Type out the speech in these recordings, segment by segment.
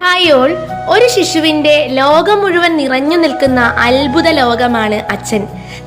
Hi all ഒരു ശിശുവിന്റെ ലോകം മുഴുവൻ നിറഞ്ഞു നിൽക്കുന്ന അത്ഭുത ലോകമാണ് അച്ഛൻ.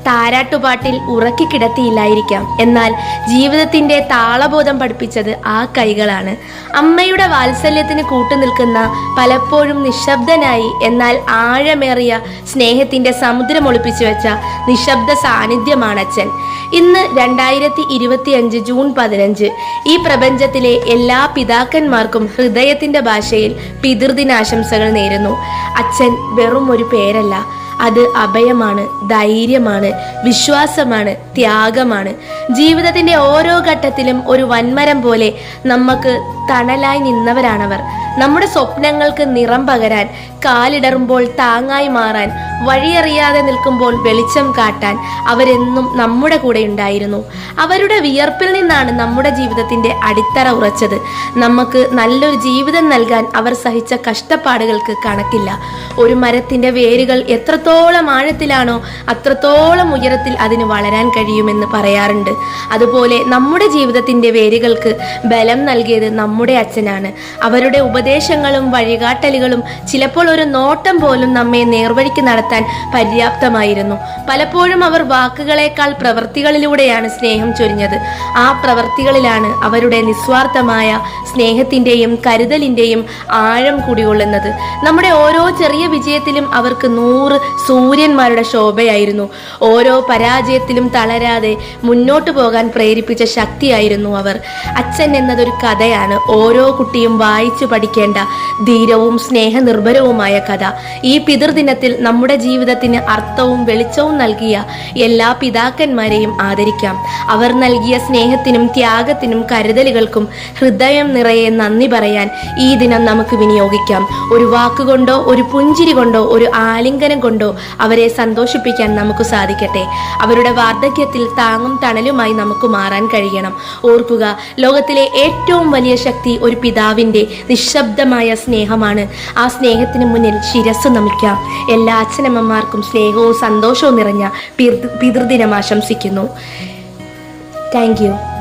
താരാട്ടുപാട്ടിൽ ഉറക്കിക്കിടത്തിയില്ലായിരിക്കാം. എന്നാൽ ജീവിതത്തിന്റെ താളബോധം പഠിപ്പിച്ചത് ആ കൈകളാണ്. അമ്മയുടെ വാത്സല്യത്തിന് കൂട്ടുനിൽക്കുന്ന പലപ്പോഴും നിശബ്ദനായി എന്നാൽ ആഴമേറിയ സ്നേഹത്തിന്റെ സമുദ്രം ഒളിപ്പിച്ചു വെച്ച നിശബ്ദ സാന്നിധ്യമാണ് അച്ഛൻ ഇന്ന് രണ്ടായിരത്തി ഇരുപത്തിയഞ്ച് ജൂൺ പതിനഞ്ച്. ഈ പ്രപഞ്ചത്തിലെ എല്ലാ പിതാക്കന്മാർക്കും ഹൃദയത്തിന്റെ ഭാഷയിൽ പിതൃദിനാശംസകൾ നേരുന്നു. അച്ഛൻ വെറും ഒരു പേരല്ല. അത് അഭയമാണ് ധൈര്യമാണ് വിശ്വാസമാണ് ത്യാഗമാണ്. ജീവിതത്തിന്റെ ഓരോ ഘട്ടത്തിലും ഒരു വൻമരം പോലെ നമുക്ക് തണലായി നിന്നവരാണവർ. നമ്മുടെ സ്വപ്നങ്ങൾക്ക് നിറം പകരാൻ കാലിടറുമ്പോൾ താങ്ങായി മാറാൻ വഴിയറിയാതെ നിൽക്കുമ്പോൾ വെളിച്ചം കാട്ടാൻ അവരെന്നും നമ്മുടെ കൂടെ ഉണ്ടായിരുന്നു. അവരുടെ വിയർപ്പിൽ നിന്നാണ് നമ്മുടെ ജീവിതത്തിന്റെ അടിത്തറ ഉറച്ചത്. നമുക്ക് നല്ലൊരു ജീവിതം നൽകാൻ അവർ സഹിച്ച കഷ്ടപ്പാടുകൾക്ക് കണക്കില്ല. ഒരു മരത്തിന്റെ വേരുകൾ എത്രത്തോളം ആഴത്തിലാണോ അത്രത്തോളം ഉയരത്തിൽ അതിന് വളരാൻ കഴിയുമെന്ന് പറയാറുണ്ട്. അതുപോലെ നമ്മുടെ ജീവിതത്തിന്റെ വേരുകൾക്ക് ബലം നൽകിയത് നമ്മുടെ അച്ഛനാണ്. അവരുടെ ഉപദേശങ്ങളും വഴികാട്ടലുകളും ചിലപ്പോൾ ഒരു നോട്ടം പോലും നമ്മെ നേർവഴിക്ക് നടത്താൻ പര്യാപ്തമായിരുന്നു. പലപ്പോഴും അവർ വാക്കുകളേക്കാൾ പ്രവൃത്തികളിലൂടെയാണ് സ്നേഹം ചൊരിഞ്ഞത്. ആ പ്രവൃത്തികളിലാണ് അവരുടെ നിസ്വാർത്ഥമായ സ്നേഹത്തിന്റെയും കരുതലിന്റെയും ആഴം കുടികൊള്ളുന്നത്. നമ്മുടെ ഓരോ ചെറിയ വിജയത്തിലും അവർക്ക് നൂറ് സൂര്യന്മാരുടെ ശോഭയായിരുന്നു. ഓരോ പരാജയത്തിലും തളരാതെ മുന്നോട്ടു പോകാൻ പ്രേരിപ്പിച്ച ശക്തിയായിരുന്നു അവർ. അച്ഛൻ എന്നതൊരു കഥയാണ്. ഓരോ കുട്ടിയും വായിച്ചു പഠിക്കേണ്ട ധീരവും സ്നേഹനിർഭരവുമായ കഥ. ഈ പിതൃദിനത്തിൽ നമ്മുടെ ജീവിതത്തിന് അർത്ഥവും വെളിച്ചവും നൽകിയ എല്ലാ പിതാക്കന്മാരെയും ആദരിക്കാം. അവർ നൽകിയ സ്നേഹത്തിനും ത്യാഗത്തിനും കരുതലുകൾക്കും ഹൃദയം നിറയെ നന്ദി പറയാൻ ഈ ദിനം നമുക്ക് വിനിയോഗിക്കാം. ഒരു വാക്കുകൊണ്ടോ ഒരു പുഞ്ചിരി കൊണ്ടോ ഒരു ആലിംഗനം കൊണ്ടോ അവരെ സന്തോഷിപ്പിക്കാൻ നമുക്ക് സാധിക്കട്ടെ. അവരുടെ വാർദ്ധക്യത്തിൽ താങ്ങും തണലുമായി നമുക്ക് മാറാൻ കഴിയണം. ഓർക്കുക ലോകത്തിലെ ഏറ്റവും വലിയ ശക്തി ഒരു പിതാവിന്റെ നിശബ്ദമായ സ്നേഹമാണ്. ആ സ്നേഹത്തിന് മുന്നിൽ ശിരസ് നമിക്കാം. എല്ലാ അച്ഛനമ്മമാർക്കും സ്നേഹവും സന്തോഷവും നിറഞ്ഞ പിതൃ പിതൃദിനം ആശംസിക്കുന്നു. താങ്ക്